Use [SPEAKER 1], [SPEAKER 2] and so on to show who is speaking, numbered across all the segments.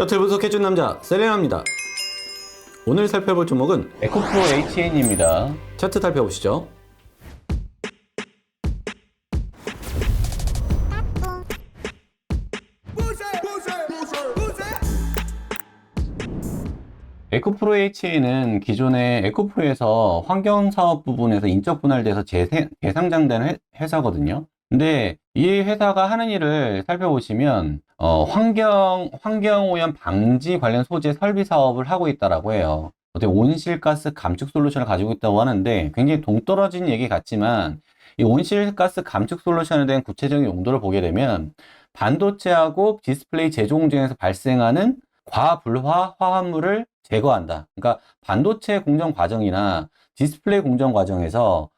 [SPEAKER 1] 차트 분석해준 남자 셀레나입니다. 오늘 살펴볼 종목은
[SPEAKER 2] 에코프로 HN입니다.
[SPEAKER 1] 차트 살펴보시죠.
[SPEAKER 2] 에코프로 HN은 기존의 에코프로에서 환경사업 부분에서 인적 분할돼서 재세, 재상장된 회- 회사거든요. 근데 이 회사가 하는 일을 살펴보시면 어, 환경 환경 오염 방지 관련 소재 설비 사업을 하고 있다라고 해요. 어떻게 온실가스 감축 솔루션을 가지고 있다고 하는데 굉장히 동떨어진 얘기 같지만 이 온실가스 감축 솔루션에 대한 구체적인 용도를 보게 되면 반도체하고 디스플레이 제조 공정에서 발생하는 과불화 화합물을 제거한다. 그러니까 반도체 공정 과정이나 디스플레이 공정 과정에서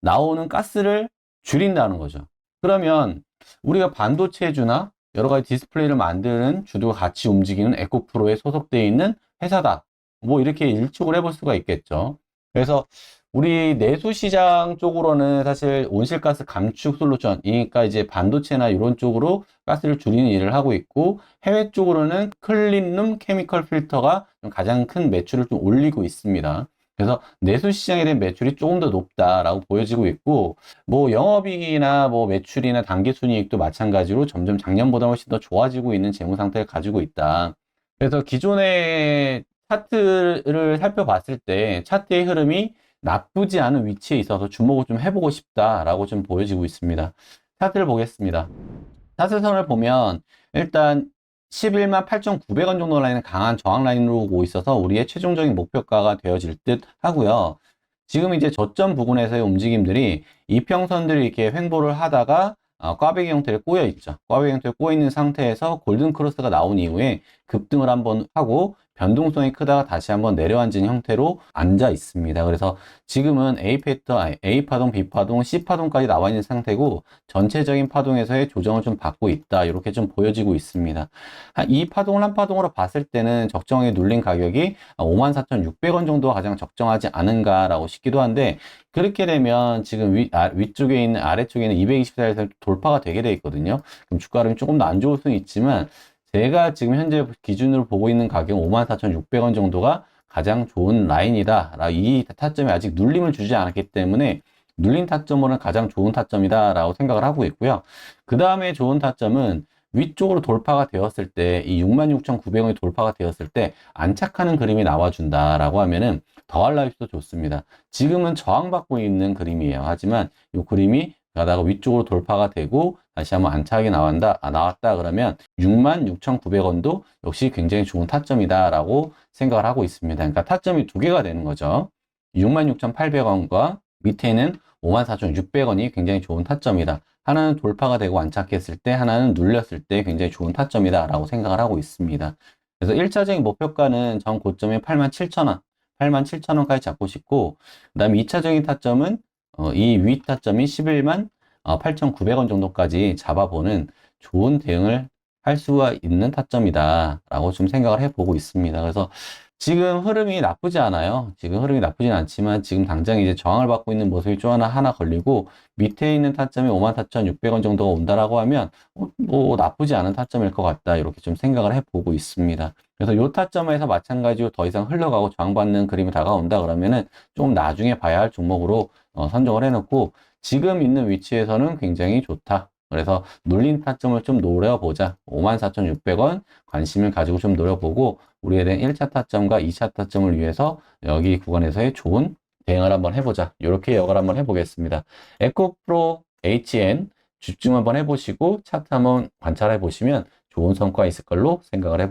[SPEAKER 2] 나오는 가스를 줄인다는 거죠. 그러면 우리가 반도체주나 여러 가지 디스플레이를 만드는 주도가 같이 움직이는 에코프로에 소속되어 있는 회사다. 뭐 이렇게 일축을 해볼 수가 있겠죠. 그래서 우리 내수 시장 쪽으로는 사실 온실가스 감축 솔루션, 그러니까 이제 반도체나 이런 쪽으로 가스를 줄이는 일을 하고 있고 해외 쪽으로는 클린룸 케미컬 필터가 좀 가장 큰 매출을 좀 올리고 있습니다. 그래서 내수 시장에 대한 매출이 조금 더 높다라고 보여지고 있고 뭐 영업이익이나 뭐 매출이나 단기 순이익도 마찬가지로 점점 작년보다 훨씬 더 좋아지고 있는 재무 상태를 가지고 있다. 그래서 기존의 차트를 살펴봤을 때 차트의 흐름이 나쁘지 않은 위치에 있어서 주목을 좀 해보고 싶다라고 좀 보여지고 있습니다. 차트를 보겠습니다. 차트선을 보면 일단 11만 8,900원 정도 라인은 강한 저항 라인으로 오고 있어서 우리의 최종적인 목표가가 되어질 듯 하고요. 지금 이제 저점 부근에서의 움직임들이 이평선들이 이렇게 횡보를 하다가 어, 꽈배기 형태를 꼬여 있죠. 꽈배기 형태를 꼬여 있는 상태에서 골든 크로스가 나온 이후에 급등을 한번 하고 변동성이 크다가 다시 한번 내려앉은 형태로 앉아 있습니다. 그래서 지금은 A 패턴, A 파동, B 파동, C 파동까지 나와 있는 상태고 전체적인 파동에서의 조정을 좀 받고 있다. 이렇게 좀 보여지고 있습니다. 한이 파동을 한 파동으로 봤을 때는 적정하게 눌린 가격이 54,600원 정도가 가장 적정하지 않은가라고 싶기도 한데 그렇게 되면 지금 위, 아, 위쪽에 있는 아래쪽에 있는 224에서 돌파가 되게 돼 있거든요. 그럼 주가 흐름이 조금 더 안 좋을 수는 있지만 제가 지금 현재 기준으로 보고 있는 가격은 54,600원 정도가 가장 좋은 라인이다. 이 타점이 아직 눌림을 주지 않았기 때문에 눌린 타점으로는 가장 좋은 타점이다. 라고 생각을 하고 있고요. 그 다음에 좋은 타점은 위쪽으로 돌파가 되었을 때, 이 66,900원이 돌파가 되었을 때, 안착하는 그림이 나와준다 라고 하면은 더할 나위 수도 좋습니다. 지금은 저항받고 있는 그림이에요. 하지만 이 그림이 가다가 위쪽으로 돌파가 되고 다시 한번 안착이 나왔다, 아, 나왔다 그러면 66,900원도 역시 굉장히 좋은 타점이다라고 생각을 하고 있습니다. 그러니까 타점이 두 개가 되는 거죠. 66,800원과 밑에는 54,600원이 굉장히 좋은 타점이다. 하나는 돌파가 되고 안착했을 때, 하나는 눌렸을 때 굉장히 좋은 타점이다 라고 생각을 하고 있습니다. 그래서 1차적인 목표가는 전 고점이 87,000원, 87,000원까지 잡고 싶고, 그 다음에 2차적인 타점은 어, 이 위 타점이 11만 8,900원 정도까지 잡아보는 좋은 대응을 할 수가 있는 타점이다 라고 좀 생각을 해보고 있습니다. 그래서 지금 흐름이 나쁘지 않아요. 지금 흐름이 나쁘진 않지만 지금 당장 이제 저항을 받고 있는 모습이 좀 하나 하나 걸리고 밑에 있는 타점이 54,600원 정도가 온다라고 하면 어, 뭐 나쁘지 않은 타점일 것 같다 이렇게 좀 생각을 해보고 있습니다. 그래서 요 타점에서 마찬가지로 더 이상 흘러가고 저항받는 그림이 다가온다 그러면은 좀 나중에 봐야 할 종목으로 어, 선정을 해놓고 지금 있는 위치에서는 굉장히 좋다. 그래서 눌린 타점을 좀 노려보자. 54,600원 관심을 가지고 좀 노려보고 우리에 대한 1차 타점과 2차 타점을 위해서 여기 구간에서의 좋은 대응을 한번 해보자. 이렇게 역을 한번 해보겠습니다. 에코프로 HN 집중 한번 해보시고 차트 한번 관찰해 보시면 좋은 성과 있을 걸로 생각을 해